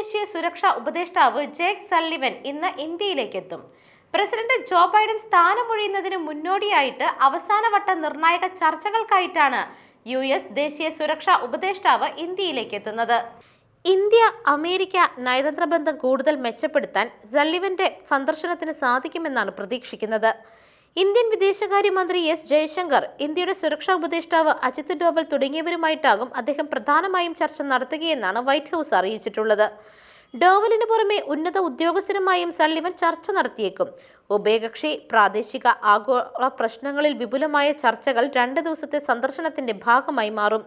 ദേശീയ സുരക്ഷാ ഉപദേഷ്ടാവ് ജേക്ക് സള്ളിവൻ ഇന്ന് ഇന്ത്യയിലേക്ക് എത്തും പ്രസിഡന്റ് ജോ ബൈഡൻ സ്ഥാനമൊഴിയുന്നതിന് മുന്നോടിയായിട്ട് അവസാനവട്ട നിർണായക ചർച്ചകൾക്കായിട്ടാണ് യു എസ് ദേശീയ സുരക്ഷാ ഉപദേഷ്ടാവ് ഇന്ത്യയിലേക്ക് എത്തുന്നത് ഇന്ത്യ അമേരിക്ക നയതന്ത്ര ബന്ധം കൂടുതൽ മെച്ചപ്പെടുത്താൻ സള്ളിവന്റെ സന്ദർശനത്തിന് സാധിക്കുമെന്നാണ് പ്രതീക്ഷിക്കുന്നത്. ഇന്ത്യൻ വിദേശകാര്യമന്ത്രി എസ് ജയശങ്കർ ഇന്ത്യയുടെ സുരക്ഷാ ഉപദേഷ്ടാവ് അജിത് ഡോവൽ തുടങ്ങിയവരുമായിട്ടാകും അദ്ദേഹം പ്രധാനമായും ചർച്ച നടത്തുകയെന്നാണ് വൈറ്റ് ഹൗസ് അറിയിച്ചിട്ടുള്ളത്. ഡോവലിന് പുറമെ ഉന്നത ഉദ്യോഗസ്ഥരുമായും സള്ളിവൻ ചർച്ച നടത്തിയേക്കും. ഉഭയകക്ഷി പ്രാദേശിക ആഗോള പ്രശ്നങ്ങളിൽ വിപുലമായ ചർച്ചകൾ രണ്ട് ദിവസത്തെ സന്ദർശനത്തിന്റെ ഭാഗമായി മാറും.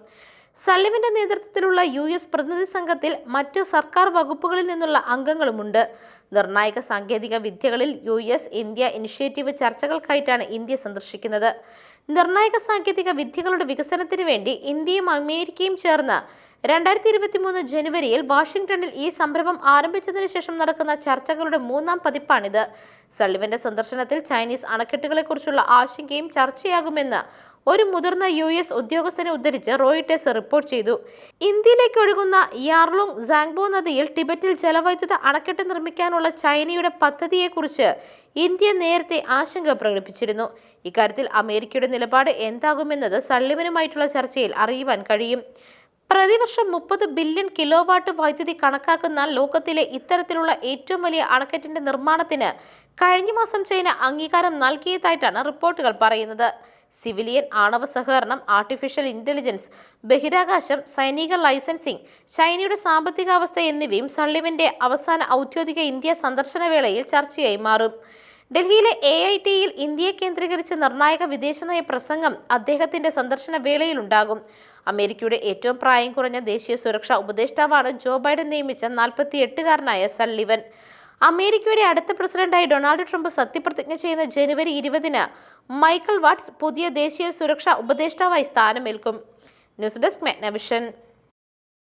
സള്ളിവന്റെ നേതൃത്വത്തിലുള്ള യു എസ് പ്രതിനിധി സംഘത്തിൽ മറ്റ് സർക്കാർ വകുപ്പുകളിൽ നിന്നുള്ള അംഗങ്ങളുമുണ്ട്. നിർണായക സാങ്കേതിക വിദ്യകളിൽ യു എസ് ഇന്ത്യ ഇനിഷ്യേറ്റീവ് ചർച്ചകൾക്കായിട്ടാണ് ഇന്ത്യ സന്ദർശിക്കുന്നത്. നിർണായക സാങ്കേതിക വിദ്യകളുടെ വികസനത്തിന് വേണ്ടി ഇന്ത്യയും അമേരിക്കയും ചേർന്ന് രണ്ടായിരത്തി ഇരുപത്തി മൂന്ന് ജനുവരിയിൽ വാഷിംഗ്ടണിൽ ഈ സംരംഭം ആരംഭിച്ചതിനു ശേഷം നടക്കുന്ന ചർച്ചകളുടെ മൂന്നാം പതിപ്പാണിത്. സള്ളിവന്റെ സന്ദർശനത്തിൽ ചൈനീസ് അണക്കെട്ടുകളെക്കുറിച്ചുള്ള ആശങ്കയും ചർച്ചയാകുമെന്ന് ഒരു മുതിർന്ന യു എസ് ഉദ്യോഗസ്ഥനെ ഉദ്ധരിച്ച് റോയിട്ടേഴ്സ് റിപ്പോർട്ട് ചെയ്തു. ഇന്ത്യയിലേക്ക് ഒഴുകുന്ന യാർലോങ് സാങ്ബോ നദിയിൽ ടിബറ്റിൽ ജലവൈദ്യുത അണക്കെട്ട് നിർമ്മിക്കാനുള്ള ചൈനയുടെ പദ്ധതിയെക്കുറിച്ച് ഇന്ത്യ നേരത്തെ ആശങ്ക പ്രകടിപ്പിച്ചിരുന്നു. ഇക്കാര്യത്തിൽ അമേരിക്കയുടെ നിലപാട് എന്താകുമെന്നത് സള്ളിവനുമായിട്ടുള്ള ചർച്ചയിൽ അറിയുവാൻ കഴിയും. പ്രതിവർഷം മുപ്പത് ബില്യൺ കിലോ വാട്ട് വൈദ്യുതി കണക്കാക്കുന്ന ലോകത്തിലെ ഇത്തരത്തിലുള്ള ഏറ്റവും വലിയ അണക്കെട്ടിന്റെ നിർമ്മാണത്തിന് കഴിഞ്ഞ മാസം ചൈന അംഗീകാരം നൽകിയതായിട്ടാണ് റിപ്പോർട്ടുകൾ പറയുന്നത്. സിവിലിയൻ ആണവ സഹകരണം ആർട്ടിഫിഷ്യൽ ഇന്റലിജൻസ് ബഹിരാകാശം സൈനിക ലൈസൻസിംഗ് ചൈനയുടെ സാമ്പത്തികാവസ്ഥ എന്നിവയും സള്ളിവന്റെ അവസാന ഔദ്യോഗിക ഇന്ത്യ സന്ദർശന വേളയിൽ ചർച്ചയായി മാറും. ഡൽഹിയിലെ എ ഐ ടിയിൽ ഇന്ത്യയെ കേന്ദ്രീകരിച്ച് നിർണായക വിദേശനയ പ്രസംഗം അദ്ദേഹത്തിന്റെ സന്ദർശന വേളയിലുണ്ടാകും അമേരിക്കയുടെ ഏറ്റവും പ്രായം കുറഞ്ഞ ദേശീയ സുരക്ഷാ ഉപദേഷ്ടാവാണ് ജോ ബൈഡൻ നിയമിച്ച നാൽപ്പത്തി എട്ടുകാരനായ സള്ളിവൻ. അമേരിക്കയുടെ അടുത്ത പ്രസിഡന്റായി ഡൊണാൾഡ് ട്രംപ് സത്യപ്രതിജ്ഞ ചെയ്യുന്ന ജനുവരി ഇരുപതിന് മൈക്കിൾ വാട്സ് പുതിയ ദേശീയ സുരക്ഷാ ഉപദേഷ്ടാവായി സ്ഥാനമേൽക്കും. News desk മെഗ്നവിഷൻ.